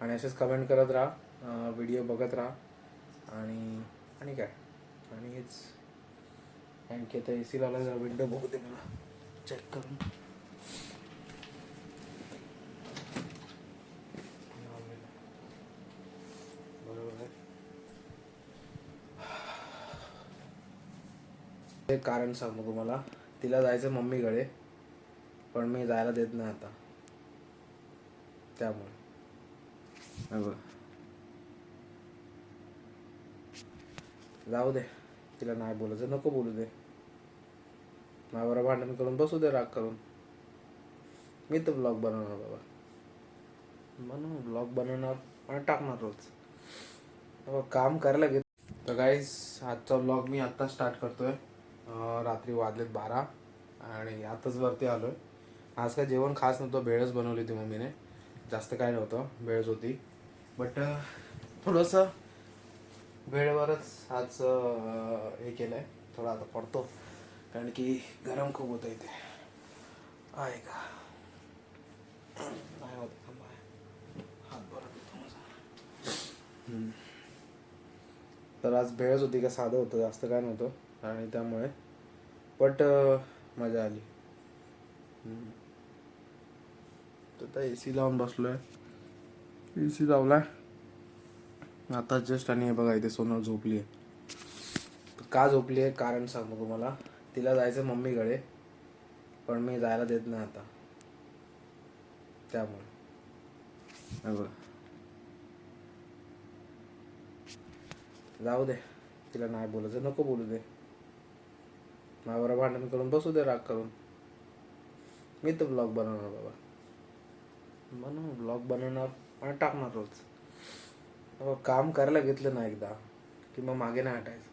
आणि असेच कमेंट करत राहा. व्हिडिओ बघत राहा. आणि आणि काय? आणि हेच. आणखी आता ए सी लावला जरा विंडो बघू दे मला. चेक करून. बरोबर आहे. कारण सांगू तुम्हाला. तिला जायचं मम्मीकडे. पण मी जायला देत नाही आता. त्यामुळे. जाऊ दे तिला नाही बोलायचं नको बोलू दे. माझ्याबरोबर भांडण करून बसू दे राग करून. मी तर ब्लॉग बनवणार बाबा. म्हणून ब्लॉग बनवणार आणि टाकणार रोज. बाबा काम करायला घेत तर गाईस आजचा ब्लॉग मी आत्ता स्टार्ट करतोय. रात्री वाजलेत बारा आणि आताच वरती आलोय. आज काय जेवण खास नव्हतं भेळच बनवली होती मम्मीने. जास्त काय नव्हतं भेळच होती. बट uh, थोडंसं वेळेवरच आज हे केलं आहे थोडा आता पडतो. कारण की गरम खूप होतं इथे. आहे का? नाही होत. हात बरं तर आज भेळच होती का? साधं होतं. जास्त काय नव्हतं. आणि त्यामुळे. बट मजा आली. तर आता ए सी लावून बसलोय. ए सी लावला आता जस्ट आणि हे बघा इथे सोनल झोपली आहे का झोपली आहे कारण सांगतो तुम्हाला. तिला जायचं मम्मीकडे पण मी जायला देत नाही आता. त्यामुळे. बघा. जाऊ दे. तिला नाही बोलायचं. नको बोलू दे. माझ्या भांडण करून बसू दे राग करून. मी तर ब्लॉग बनवणार बाबा. म्हणून ब्लॉग बनवणार. आणि टाकणार रोज. काम करायला घेतलं ना एकदा की मग मागे नाही हटायचं.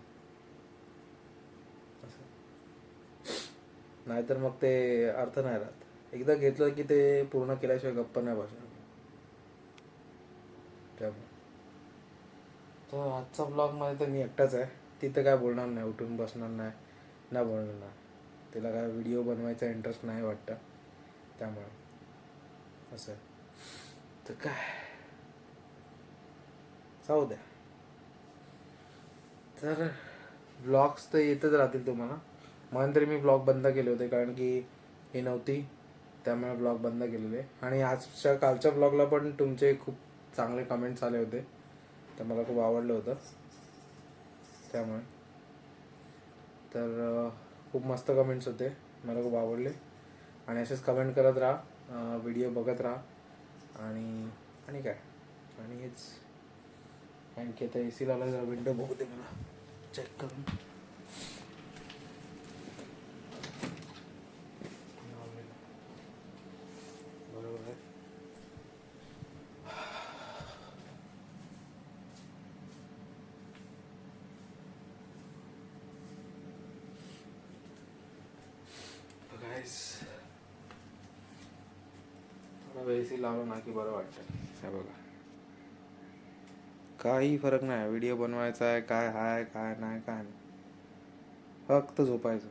असं. नाहीतर मग ते अर्थ नाही राहत. एकदा घेतलं की ते पूर्ण केल्याशिवाय गप्पा नाही बसणार. त्यामुळे. तर आजचा ब्लॉगमध्ये तर मी एकटाच आहे. तिथं काय बोलणार नाही उठून बसणार नाही नाही बोलणार नाही. तिला काय व्हिडिओ बनवायचा इंटरेस्ट नाही वाटतं. त्यामुळे. असं आहे. तर काय जाऊ द्या तर ब्लॉग्स तर येतच राहतील तुम्हाला. म्हणून तरी मी ब्लॉग बंद केले होते कारण की ही नव्हती. त्यामुळे ब्लॉग बंद केलेले. आणि आजच्या कालच्या ब्लॉगला पण तुमचे खूप चांगले कमेंट्स आले होते. तर मला खूप आवडलं होतं. त्यामुळे. तर खूप मस्त कमेंट्स होते. मला खूप आवडले. आणि असेच कमेंट करत राहा. व्हिडिओ बघत राहा. आणि आणि काय? आणि हेच. आणखी आता ए सी लावला जरा विंडो बघू दे मला. चेक करून. बरोबर आहे. गाईस थोडा वेळ सी लावलं ना की बरं वाटतं. हे बघा. काही फरक नाही. व्हिडिओ बनवायचा आहे काय हाय काय नाही काय नाही. फक्त झोपायचं.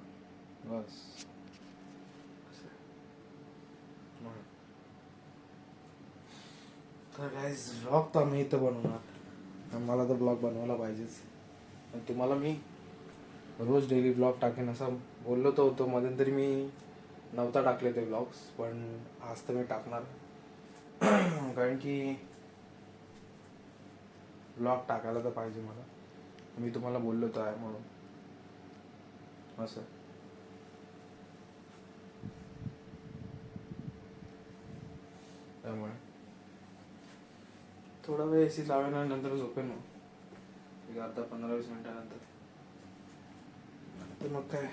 बस. तर गाईज ब्लॉग तर आम्ही इथं बनवणार. मला तर ब्लॉग बनवायला पाहिजेच. आणि तुम्हाला मी रोज डेली ब्लॉग टाकेन असं बोललो तर होतो. मध्यंतरी मी नव्हता टाकले ते ब्लॉग्स पण आज तर मी टाकणार. कारण की ब्लॉग टाकायला तर पाहिजे मला. मी तुम्हाला बोललो तर आहे म्हणून. असं. त्यामुळे. थोडा वेळ ए सी लावेन आणि नंतर झोपेन मग. एक अर्धा पंधरा वीस मिनिटानंतर. तर मग काय?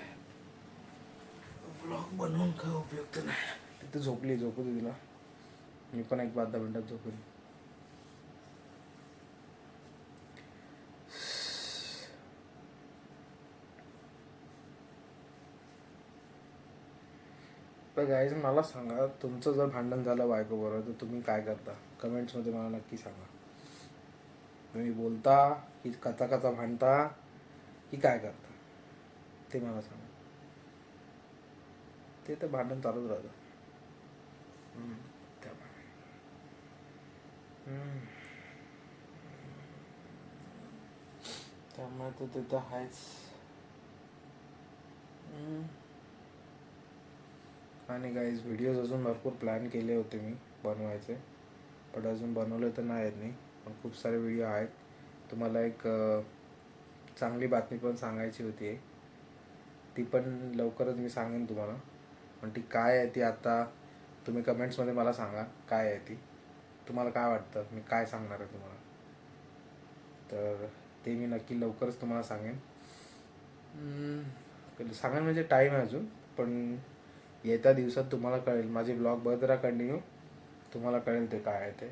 ब्लॉग बनवून काय उपयोग तर नाही. तिथे झोपली झोपू दे तिला. मी पण एक पाच दहा मिनटात झोपेन. तर गाईज मला सांगा तुमचं जर भांडण झालं बायको बरोबर तर तुम्ही काय करता? कमेंट्समध्ये मला नक्की सांगा. तुम्ही बोलता की कचा कचा भांडता की काय करता? ते मला सांगा. ते तर भांडण चालूच राहतं. त्यामुळे हम्म. त्यामुळे. तर तिथं आहेच. आणि काहीच व्हिडिओज अजून भरपूर प्लॅन केले होते मी बनवायचे. पण अजून बनवले तर नाही आहेत मी. पण खूप सारे व्हिडिओ आहेत. तुम्हाला एक चांगली बातमी पण सांगायची होती. ती पण लवकरच मी सांगेन तुम्हाला. पण ती काय आहे ती आता? तुम्ही कमेंट्समध्ये मला सांगा काय आहे ती? तुम्हाला काय वाटतं? मी काय सांगणार आहे तुम्हाला? तर ते मी नक्की लवकरच तुम्हाला सांगेन. सांगेन म्हणजे टाईम आहे अजून पण येत्या दिवसात तुम्हाला कळेल. माझे ब्लॉग बघत राहा कंटिन्यू तुम्हाला कळेल ते काय आहे ते.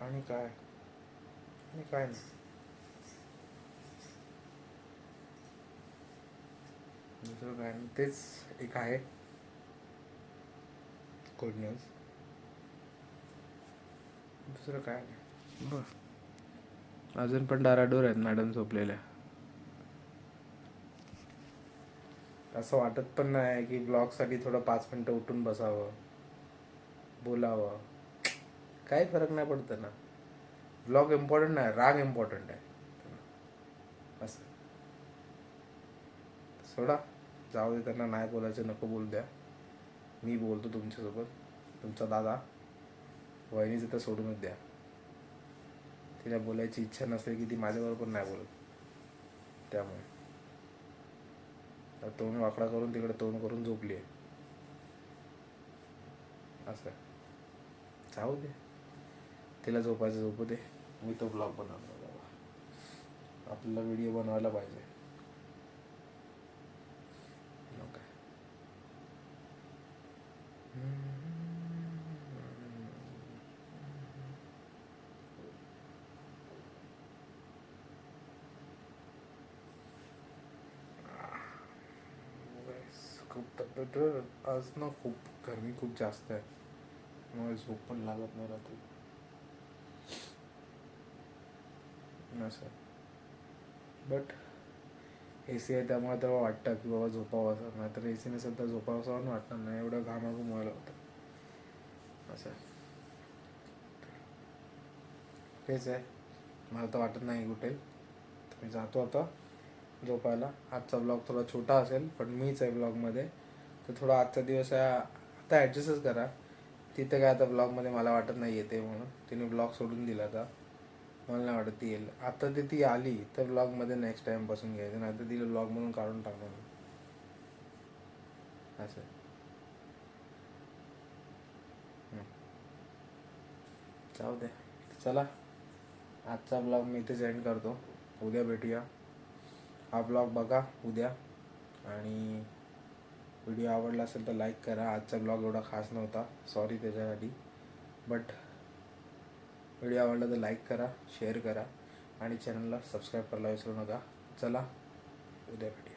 आणि काय? आणि काय नाही. दुसरं काय तेच एक आहे. गुड न्यूज दुसरं काय बरं. अजून पण डाराडोर आहेत मॅडम झोपलेल्या. असं वाटत पण नाही की ब्लॉगसाठी थोडं पाच मिनटं उठून बसावं. बोलावं. काही फरक नाही पडत ना. ब्लॉग इम्पॉर्टंट नाही राग इम्पॉर्टंट आहे. असं. सोडा. जाऊ दे त्यांना नाही बोलायचं नको बोलू द्या. मी बोलतो तुमच्यासोबत. तुमचा दादा वहिनीचं तर सोडूनच द्या. तिला बोलायची इच्छा नसेल की ती माझ्याबरोबर पण नाही बोलत. त्यामुळे. तर तोंड वाकडा करून तिकडे तोंड करून झोपली आहे. असं जाऊ दे. तिला झोपायचं झोपू दे. मी तो ब्लॉग बनवणार आपला आपल्याला व्हिडिओ बनवायला पाहिजे मग काय Guys, खूप तब्येत आज ना खूप गरमी खूप जास्त आहे. त्यामुळे झोप पण लागत नाही रात्री. असं. बट ए सी आहे त्यामुळे तेव्हा वाटतं की बाबा झोपावं असं. नाही तर ए सी नसेल तर झोपावं असं वाटणार नाही. एवढं घामाघूम व्हायला होतं. असं. आहे. तेच आहे. मला तर वाटत नाही कुठे. मी जातो आता. झोपायला आजचा ब्लॉग थोडा छोटा असेल पण मीच आहे ब्लॉगमध्ये तर थोडा आजचा दिवस आता ॲडजस्टच करा. तिथं काय आता ब्लॉगमध्ये मला वाटत नाही येते म्हणून. तिने ब्लॉग सोडून दिला आता मला नाही वाटत ती येईल. आता ती ती आली तर ब्लॉगमध्ये नेक्स्ट टाइम बसून घ्यायचं. नाही तर तिला ब्लॉगमधून काढून टाकणार असं. जाऊ दे. चला. आजचा ब्लॉग मी इथेच एंड करतो. उद्या भेटूया. हा ब्लॉग बघा उद्या. आणि व्हिडिओ आवडला असेल तर लाईक करा. आजचा ब्लॉग एवढा खास नव्हता. सॉरी त्याच्यासाठी. बट व्हिडिओ आवडला तर लाईक करा शेअर करा. आणि चॅनलला सबस्क्राईब करायला विसरू नका. चला उद्या भेटू.